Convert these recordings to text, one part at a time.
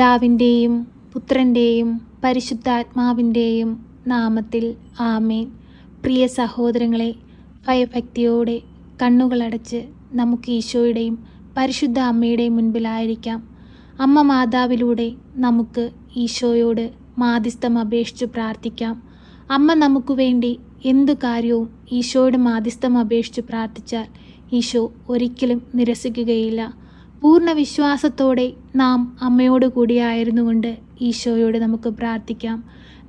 പിതാവിന്റെയും പുത്രന്റെയും പരിശുദ്ധാത്മാവിന്റെയും നാമത്തിൽ ആമേൻ. പ്രിയ സഹോദരങ്ങളെ ഭയഭക്തിയോടെ കണ്ണുകളടച്ച് നമുക്ക് ഈശോയുടെയും പരിശുദ്ധ അമ്മയുടെയും മുൻപിലായിരിക്കാം. അമ്മ മാതാവിലൂടെ നമുക്ക് ഈശോയോട് മാധ്യസ്ഥം അപേക്ഷിച്ച് പ്രാർത്ഥിക്കാം. അമ്മ നമുക്ക് വേണ്ടി എന്തു കാര്യവും ഈശോയുടെ മാധ്യസ്ഥം അപേക്ഷിച്ച് പ്രാർത്ഥിച്ചാൽ ഈശോ ഒരിക്കലും നിരസിക്കുകയില്ല. പൂർണ വിശ്വാസത്തോടെ നാം അമ്മയോട് കൂടിയായിരുന്നു കൊണ്ട് ഈശോയോട് നമുക്ക് പ്രാർത്ഥിക്കാം.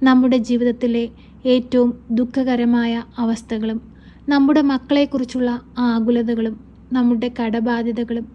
നമ്മുടെ ജീവിതത്തിലെ ഏറ്റവും ദുഃഖകരമായ അവസ്ഥകളും നമ്മുടെ മക്കളെക്കുറിച്ചുള്ള ആകുലതകളും നമ്മുടെ കടബാധ്യതകളും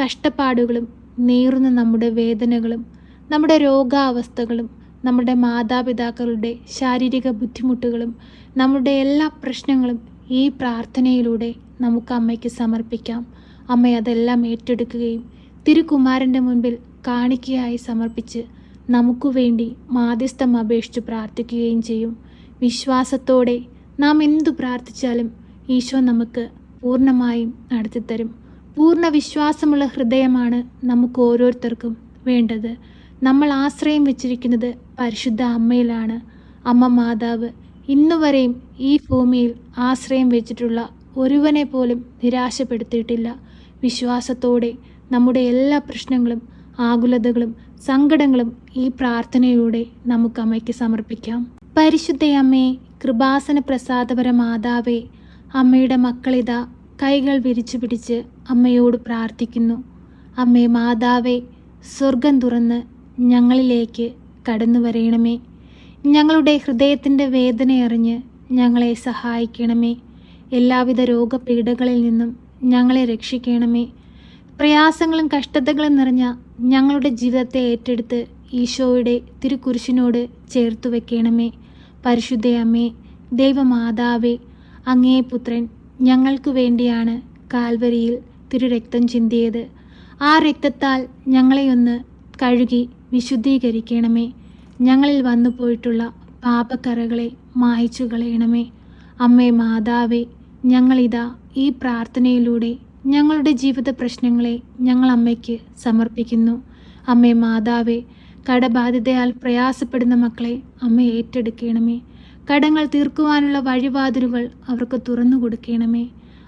കഷ്ടപ്പാടുകളും നേറുന്ന നമ്മുടെ വേദനകളും നമ്മുടെ രോഗാവസ്ഥകളും നമ്മുടെ മാതാപിതാക്കളുടെ ശാരീരിക ബുദ്ധിമുട്ടുകളും നമ്മുടെ എല്ലാ പ്രശ്നങ്ങളും ഈ പ്രാർത്ഥനയിലൂടെ നമുക്ക് അമ്മയ്ക്ക് സമർപ്പിക്കാം. അമ്മ അതെല്ലാം ഏറ്റെടുക്കുകയും തിരുകുമാരന്റെ മുൻപിൽ കാണിക്കയായി സമർപ്പിച്ച് നമുക്കു വേണ്ടി മാധ്യസ്ഥം അപേക്ഷിച്ച് പ്രാർത്ഥിക്കുകയും ചെയ്യും. വിശ്വാസത്തോടെ നാം എന്തു പ്രാർത്ഥിച്ചാലും ഈശോ നമുക്ക് പൂർണമായും നടത്തിത്തരും. പൂർണ വിശ്വാസമുള്ള ഹൃദയമാണ് നമുക്ക് ഓരോരുത്തർക്കും വേണ്ടത്. നമ്മൾ ആശ്രയം വെച്ചിരിക്കുന്നത് പരിശുദ്ധ അമ്മയിലാണ്. അമ്മ മാതാവ് ഇന്നുവരെയും ഈ ഭൂമിയിൽ ആശ്രയം വെച്ചിട്ടുള്ള ഒരുവനെ പോലും നിരാശപ്പെടുത്തിയിട്ടില്ല. വിശ്വാസത്തോടെ നമ്മുടെ എല്ലാ പ്രശ്നങ്ങളും ആകുലതകളും സങ്കടങ്ങളും ഈ പ്രാർത്ഥനയിലൂടെ നമുക്ക് അമ്മയ്ക്ക് സമർപ്പിക്കാം. പരിശുദ്ധയമ്മേ കൃപാസന പ്രസാദപര മാതാവേ അമ്മയുടെ മക്കളിതാ കൈകൾ വിരിച്ചു പിടിച്ച് അമ്മയോട് പ്രാർത്ഥിക്കുന്നു. അമ്മേ മാതാവേ സ്വർഗം തുറന്ന് ഞങ്ങളിലേക്ക് കടന്നു വരയണമേ ഞങ്ങളുടെ ഹൃദയത്തിന്റെ വേദനയറിഞ്ഞ് ഞങ്ങളെ സഹായിക്കണമേ. എല്ലാവിധ രോഗപീഠകളിൽ നിന്നും ഞങ്ങളെ രക്ഷിക്കണമേ. പ്രയാസങ്ങളും കഷ്ടതകളും നിറഞ്ഞ ഞങ്ങളുടെ ജീവിതത്തെ ഏറ്റെടുത്ത് ഈശോയുടെ തിരുക്കുരിശിനോട് ചേർത്തു വെക്കണമേ. പരിശുദ്ധ അമ്മേ ദൈവമാതാവേ അങ്ങേ പുത്രൻ ഞങ്ങൾക്ക് വേണ്ടിയാണ് കാൽവരിയിൽ തിരുരക്തം ചിന്തിയത്. ആ രക്തത്താൽ ഞങ്ങളെയൊന്ന് കഴുകി വിശുദ്ധീകരിക്കണമേ. ഞങ്ങളിൽ വന്നു പോയിട്ടുള്ള പാപക്കറകളെ മായ്ച്ചു കളയണമേ അമ്മേ മാതാവേ ഞങ്ങളിതാ ഈ പ്രാർത്ഥനയിലൂടെ ഞങ്ങളുടെ ജീവിത പ്രശ്നങ്ങളെ ഞങ്ങൾ അമ്മയ്ക്ക് സമർപ്പിക്കുന്നു. അമ്മേ മാതാവേ കടബാധിതയാൽ പ്രയാസപ്പെടുന്ന മക്കളെ അമ്മ ഏറ്റെടുക്കണമേ. കടങ്ങൾ തീർക്കുവാനുള്ള വഴിവാതിലുകൾ അവർക്ക് തുറന്നു കൊടുക്കണമേ.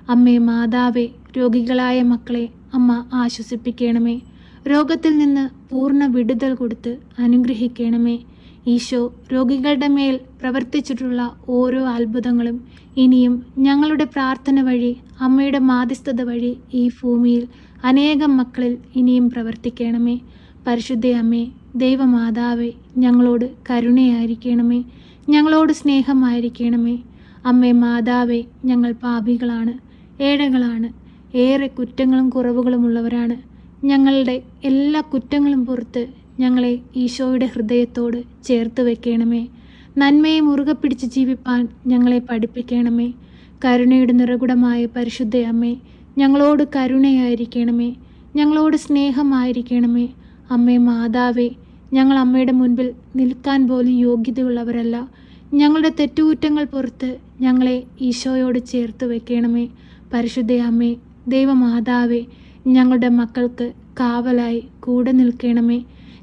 അമ്മേ മാതാവേ രോഗികളായ മക്കളെ അമ്മ ആശ്വസിപ്പിക്കണമേ. രോഗത്തിൽ നിന്ന് പൂർണ വിടുതൽ കൊടുത്ത് അനുഗ്രഹിക്കണമേ. ഈശോ രോഗികളുടെ മേൽ പ്രവർത്തിച്ചിട്ടുള്ള ഓരോ അത്ഭുതങ്ങളും ഇനിയും ഞങ്ങളുടെ പ്രാർത്ഥന വഴി അമ്മയുടെ മാധ്യസ്ഥത വഴി ഈ ഭൂമിയിൽ അനേകം മക്കളിൽ ഇനിയും പ്രവർത്തിക്കണമേ. പരിശുദ്ധ അമ്മേ ദൈവമാതാവേ ഞങ്ങളോട് കരുണയായിരിക്കണമേ. ഞങ്ങളോട് സ്നേഹമായിരിക്കണമേ. അമ്മേ മാതാവേ ഞങ്ങൾ പാപികളാണ് ഏഴകളാണ് ഏറെ കുറ്റങ്ങളും കുറവുകളും ഉള്ളവരാണ് ഞങ്ങളുടെ എല്ലാ കുറ്റങ്ങളും പുറത്ത് ഞങ്ങളെ ഈശോയുടെ ഹൃദയത്തോട് ചേർത്ത് വെക്കണമേ. നന്മയെ മുറുകെ പിടിച്ച് ജീവിപ്പാൻ ഞങ്ങളെ പഠിപ്പിക്കണമേ. കരുണയുടെ നിറകുടമായ പരിശുദ്ധ അമ്മേ ഞങ്ങളോട് കരുണയായിരിക്കണമേ. ഞങ്ങളോട് സ്നേഹമായിരിക്കണമേ. അമ്മേ മാതാവേ ഞങ്ങൾ അമ്മയുടെ മുൻപിൽ നിൽക്കാൻ പോലും യോഗ്യതയുള്ളവരല്ല. ഞങ്ങളുടെ തെറ്റുകുറ്റങ്ങൾ പുറത്ത് ഞങ്ങളെ ഈശോയോട് ചേർത്ത് വെക്കണമേ. പരിശുദ്ധ അമ്മേ ദൈവമാതാവേ ഞങ്ങളുടെ മക്കൾക്ക് കാവലായി കൂടെ നിൽക്കണമേ.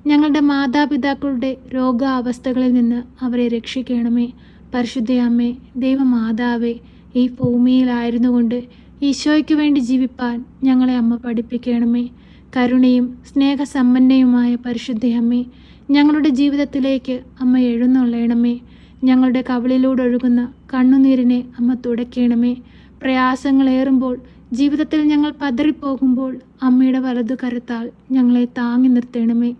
ഞങ്ങളുടെ മാതാപിതാക്കളുടെ രോഗാവസ്ഥകളിൽ നിന്ന് അവരെ രക്ഷിക്കണമേ. പരിശുദ്ധയമ്മേ ദൈവമാതാവേ ഈ ഭൂമിയിലായിരുന്നു കൊണ്ട് ഈശോയ്ക്ക് വേണ്ടി ജീവിപ്പാൻ ഞങ്ങളെ അമ്മ പഠിപ്പിക്കണമേ. കരുണയും സ്നേഹസമ്പന്നയുമായ പരിശുദ്ധയമ്മേ ഞങ്ങളുടെ ജീവിതത്തിലേക്ക് അമ്മ എഴുന്നള്ളയണമേ ഞങ്ങളുടെ കവളിലൂടെ ഒഴുകുന്ന കണ്ണുനീരിനെ അമ്മ തുടയ്ക്കണമേ. പ്രയാസങ്ങളേറുമ്പോൾ ജീവിതത്തിൽ ഞങ്ങൾ പതറിപ്പോകുമ്പോൾ അമ്മയുടെ വലതു കരത്താൽ ഞങ്ങളെ താങ്ങി നിർത്തണമേ.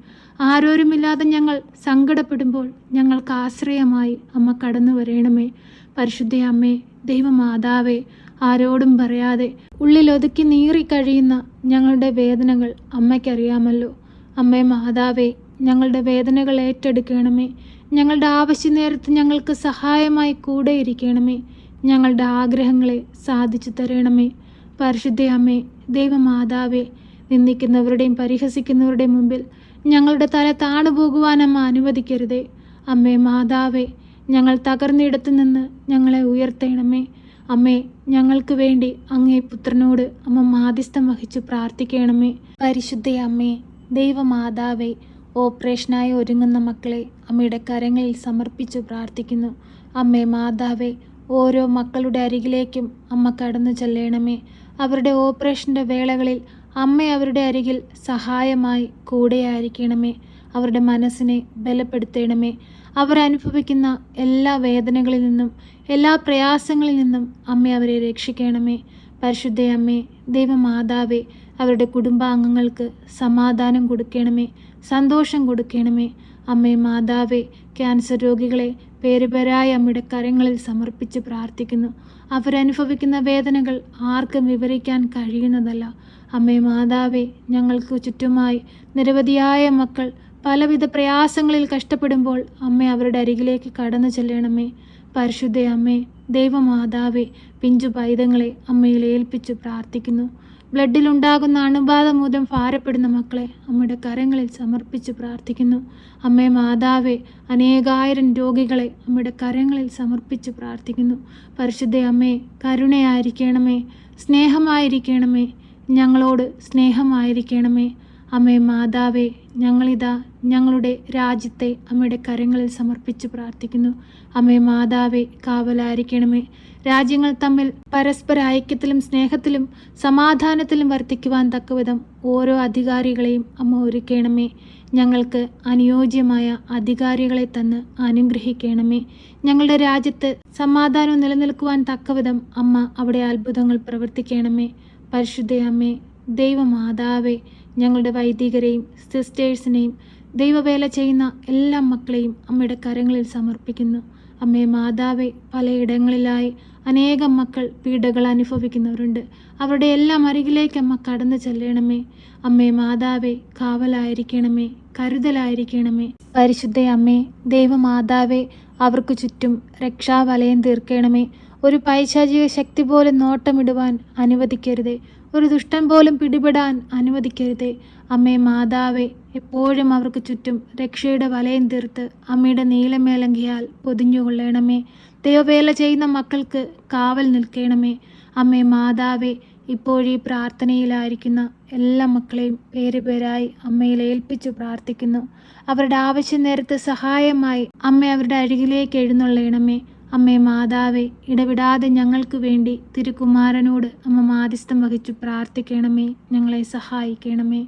ആരോരുമില്ലാതെ ഞങ്ങൾ സങ്കടപ്പെടുമ്പോൾ ഞങ്ങൾക്ക് ആശ്രയമായി അമ്മ കടന്നു വരയണമേ പരിശുദ്ധ അമ്മേ ദൈവമാതാവേ ആരോടും പറയാതെ ഉള്ളിലൊതുക്കി നീറി കഴിയുന്ന ഞങ്ങളുടെ വേദനകൾ അമ്മയ്ക്കറിയാമല്ലോ. അമ്മേ മാതാവേ ഞങ്ങളുടെ വേദനകൾ ഏറ്റെടുക്കണമേ. ഞങ്ങളുടെ ആവശ്യ നേരത്ത് ഞങ്ങൾക്ക് സഹായമായി കൂടെ ഇരിക്കണമേ. ഞങ്ങളുടെ ആഗ്രഹങ്ങളെ സാധിച്ചു തരണമേ. പരിശുദ്ധ അമ്മേ ദൈവമാതാവേ നിന്ദിക്കുന്നവരുടെയും പരിഹസിക്കുന്നവരുടെയും മുമ്പിൽ ഞങ്ങളുടെ തല താണു അമ്മ അനുവദിക്കരുതേ. അമ്മേ മാതാവേ ഞങ്ങൾ തകർന്നിടത്തു നിന്ന് ഞങ്ങളെ ഉയർത്തേണമേ. അമ്മേ ഞങ്ങൾക്ക് വേണ്ടി അങ്ങേ പുത്രനോട് അമ്മ മാധ്യസ്ഥം വഹിച്ചു പ്രാർത്ഥിക്കണമേ. പരിശുദ്ധ അമ്മേ ദൈവമാതാവേ ഓപ്പറേഷനായി ഒരുങ്ങുന്ന മക്കളെ അമ്മയുടെ കരങ്ങളിൽ സമർപ്പിച്ചു പ്രാർത്ഥിക്കുന്നു. അമ്മേ മാതാവേ ഓരോ മക്കളുടെ അരികിലേക്കും അമ്മ കടന്നു ചെല്ലണമേ. അവരുടെ ഓപ്പറേഷന്റെ വേളകളിൽ അമ്മ അവരുടെ അരികിൽ സഹായമായി കൂടെയായിരിക്കണമേ. അവരുടെ മനസ്സിനെ ബലപ്പെടുത്തണമേ. അവരനുഭവിക്കുന്ന എല്ലാ വേദനകളിൽ നിന്നും എല്ലാ പ്രയാസങ്ങളിൽ നിന്നും അമ്മ അവരെ രക്ഷിക്കണമേ. പരിശുദ്ധ അമ്മേ ദൈവമാതാവേ അവരുടെ കുടുംബാംഗങ്ങൾക്ക് സമാധാനം കൊടുക്കണമേ സന്തോഷം കൊടുക്കണമേ. അമ്മേ മാതാവേ ക്യാൻസർ രോഗികളെ പേരുപേരായ അമ്മയുടെ കരങ്ങളിൽ സമർപ്പിച്ച് പ്രാർത്ഥിക്കുന്നു. അവരനുഭവിക്കുന്ന വേദനകൾ ആർക്കും വിവരിക്കാൻ കഴിയുന്നതല്ല. അമ്മേ മാതാവേ ഞങ്ങൾക്ക് ചുറ്റുമായി നിരവധിയായ മക്കൾ പലവിധ പ്രയാസങ്ങളിൽ കഷ്ടപ്പെടുമ്പോൾ അമ്മ അവരുടെ അരികിലേക്ക് കടന്നു ചെല്ലണമേ. പരിശുദ്ധ അമ്മേ ദൈവമാതാവേ പിഞ്ചു പൈതങ്ങളെ അമ്മയിൽ ഏൽപ്പിച്ചു പ്രാർത്ഥിക്കുന്നു. ബ്ലഡിലുണ്ടാകുന്ന അണുബാധ മൂലം ഭാരപ്പെടുന്ന മക്കളെ. അമ്മയുടെ കരങ്ങളിൽ സമർപ്പിച്ച് പ്രാർത്ഥിക്കുന്നു. അമ്മേ മാതാവെ അനേകായിരം രോഗികളെ അമ്മയുടെ കരങ്ങളിൽ സമർപ്പിച്ച് പ്രാർത്ഥിക്കുന്നു. പരിശുദ്ധ അമ്മേ കരുണയായിരിക്കണമേ സ്നേഹമായിരിക്കണമേ ഞങ്ങളോട് സ്നേഹമായിരിക്കണമേ. അമ്മേ മാതാവേ ഞങ്ങളിതാ ഞങ്ങളുടെ രാജ്യത്തെ അമ്മയുടെ കരങ്ങളിൽ സമർപ്പിച്ച് പ്രാർത്ഥിക്കുന്നു. അമ്മേ മാതാവേ കാവലായിരിക്കണമേ. രാജ്യങ്ങൾ തമ്മിൽ പരസ്പര ഐക്യത്തിലും സ്നേഹത്തിലും സമാധാനത്തിലും വർത്തിക്കുവാൻ തക്കവിധം ഓരോ അധികാരികളെയും അമ്മ ഒരുക്കണമേ. ഞങ്ങൾക്ക് അനുയോജ്യമായ അധികാരികളെ തന്ന് അനുഗ്രഹിക്കണമേ. ഞങ്ങളുടെ രാജ്യത്ത് സമാധാനം നിലനിൽക്കുവാൻ തക്കവിധം അമ്മ അവിടെ അത്ഭുതങ്ങൾ പ്രവർത്തിക്കണമേ. പരിശുദ്ധയമ്മേ ദൈവമാതാവേ ഞങ്ങളുടെ വൈദികരെയും സിസ്റ്റേഴ്സിനെയും ദൈവവേല ചെയ്യുന്ന എല്ലാ മക്കളെയും അമ്മയുടെ കരങ്ങളിൽ സമർപ്പിക്കുന്നു. അമ്മേ മാതാവെ പലയിടങ്ങളിലായി അനേകം മക്കൾ പീഡകൾ അനുഭവിക്കുന്നവരുണ്ട്. അവരുടെ എല്ലാം അരികിലേക്ക് അമ്മ കടന്നു ചെല്ലണമേ. അമ്മേ മാതാവെ കാവലായിരിക്കണമേ കരുതലായിരിക്കണമേ. പരിശുദ്ധ അമ്മേ ദൈവമാതാവെ അവർക്ക് ചുറ്റും രക്ഷാവലയം തീർക്കണമേ. ഒരു പൈശാചിക ശക്തി പോലെ നോട്ടമിടുവാൻ അനുവദിക്കരുതേ. ഒരു ദുഷ്ടൻ പോലും പിടിപെടാൻ അനുവദിക്കരുതേ. അമ്മേ മാതാവേ എപ്പോഴും അവർക്ക് ചുറ്റും രക്ഷയുടെ വലയം തീർത്ത് അമ്മയുടെ നീലമേലങ്കിയാൽ പൊതിഞ്ഞുകൊള്ളണമേ. ദൈവവേല ചെയ്യുന്ന മക്കൾക്ക് കാവൽ നിൽക്കണമേ. അമ്മേ മാതാവേ ഇപ്പോഴീ പ്രാർത്ഥനയിലായിരിക്കുന്ന എല്ലാ മക്കളെയും പേര് പേരായി അമ്മയിൽ ഏൽപ്പിച്ചു പ്രാർത്ഥിക്കുന്നു. അവരുടെ ആവശ്യ നേരത്ത് സഹായമായി അമ്മ അവരുടെ അരികിലേക്ക് എഴുന്നള്ളണമേ. അമ്മേ മാതാവേ ഇടവിടാതെ ഞങ്ങൾക്ക് വേണ്ടി തിരുക്കുമാരനോട് അമ്മ മാധ്യസ്ഥം വഹിച്ചു പ്രാർത്ഥിക്കണമേ ഞങ്ങളെ സഹായിക്കണമേ.